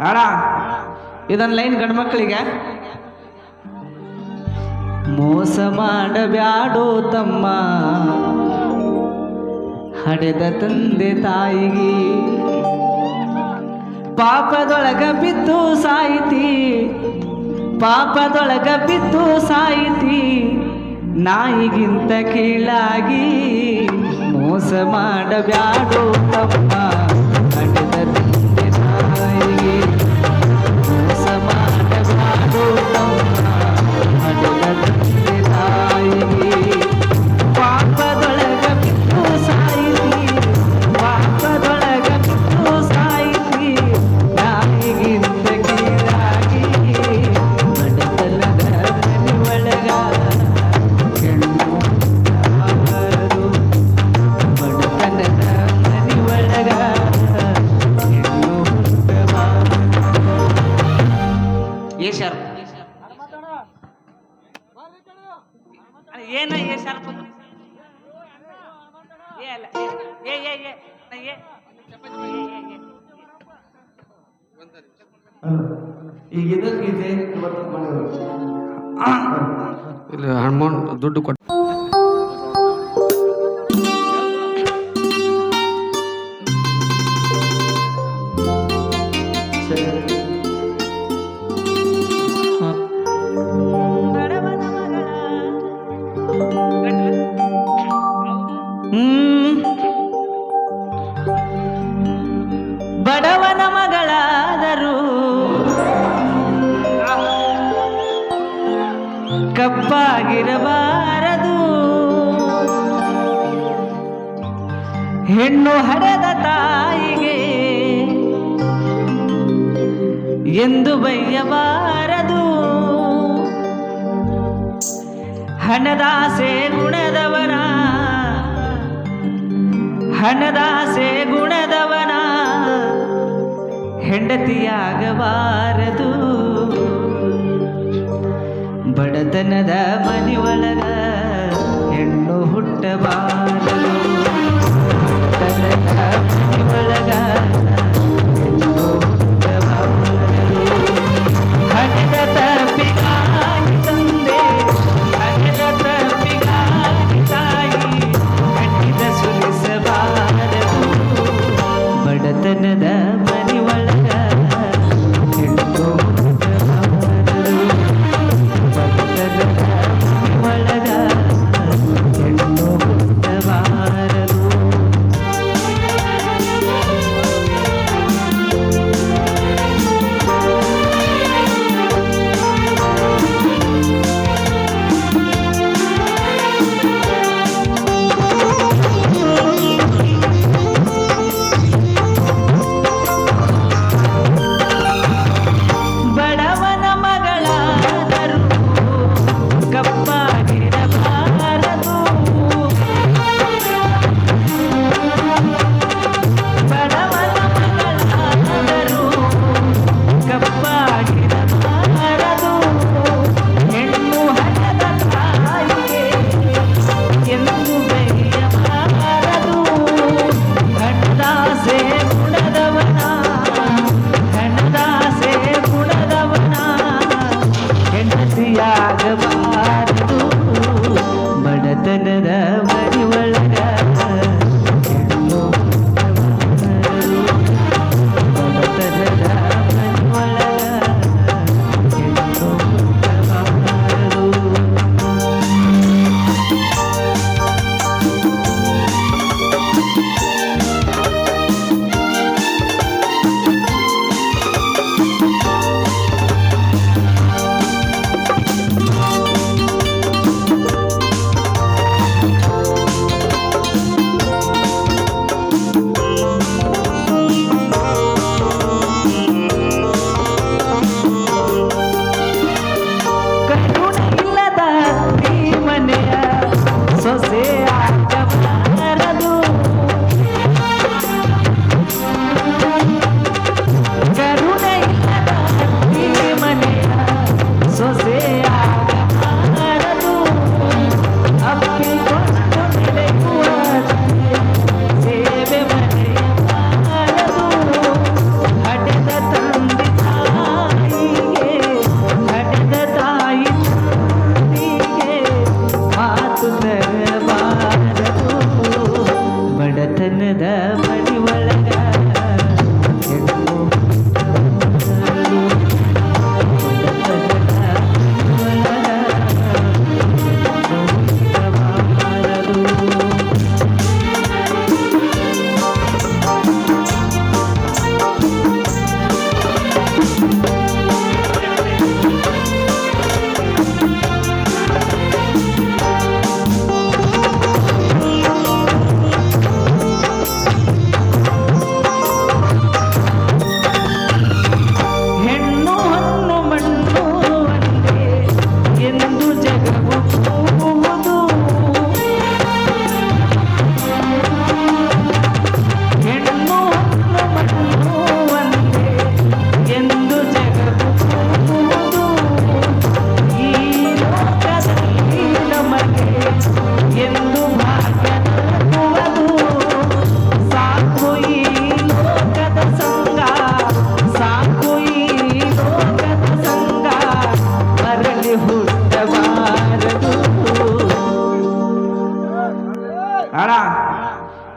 ಅಣ್ಣ ಇದೊಂದು ಲೈನ್ ಗಂಡ್ಮಕ್ಳಿಗೆ ಮೋಸ ಮಾಡಬ್ಯಾಡೋ ತಮ್ಮ. ಹಡೆದ ತಂದೆ ತಾಯಿಗೆ. ಪಾಪದೊಳಗ ಬಿದ್ದು ಸಾಯಿತಿ. ಪಾಪದೊಳಗ ಬಿದ್ದು ಸಾಯಿತಿ. ನಾಯಿಗಿಂತ ಕೀಳಾಗಿ ಮೋಸ ಮಾಡಬ್ಯಾಡೋ ತಮ್ಮ. ಏನ ಏ ಏ ಅಲ್ಲ ಏ ಏ ಏ ಈಗ ಇದಕ್ಕೆ ಇದೆ ಇವತ್ತು ಮಾಡಿದ್ರು ಇಲ್ಲಿ ದುಡ್ಡು ಕೊಟ್ಟು ಬಡವನ ಮಗಳಾದರೂ. ಕಪ್ಪಾಗಿರಬಾರದು. ಹೆಣ್ಣು ಹಡೆದ ತಾಯಿಗೆ ಎಂದು ಬೈಯಬಾರದು. ಹಣದಾಸೆ ಗುಣದವರ ಹಣದಾಸೆ ಗುಣದವನ ಹೆಂಡತಿಯಾಗಬಾರದು. ಬಡತನದ ಮನೆಯೊಳಗ ಹೆಣ್ಣು ಹುಟ್ಟಬಾರದು.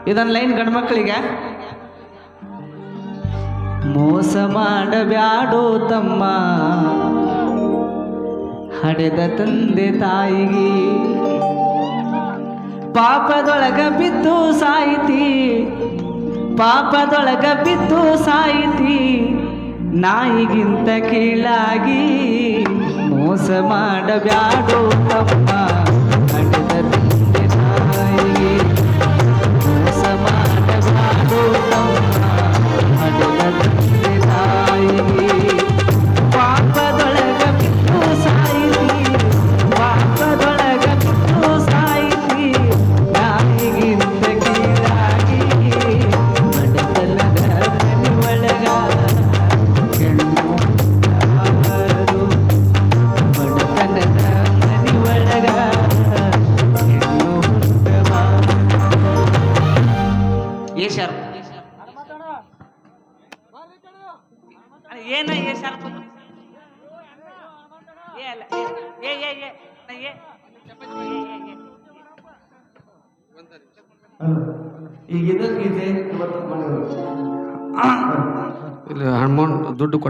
ಇದೊಂದು ಲೈನ್ ಗಂಡ್ಮಕ್ಳಿಗೆ ಮೋಸ ಮಾಡಬ್ಯಾಡೋ ತಮ್ಮ. ಹಡೆದ ತಂದೆ ತಾಯಿಗೆ. ಪಾಪದೊಳಗ ಬಿದ್ದು ಸಾಯಿತಿ. ಪಾಪದೊಳಗ ಬಿದ್ದು ಸಾಯಿತಿ. ನಾಯಿಗಿಂತ ಕೀಳಾಗಿ ಮೋಸ ಮಾಡಬ್ಯಾಡೋ ಈಗ ಇದಕ್ಕಿದೆ ಇದೆ ಇವತ್ತು ಮಾಡಿದ್ರು ಇಲ್ಲಿ ಅಮೌಂಟ್ ದುಡ್ಡು ಕೊಟ್ಟು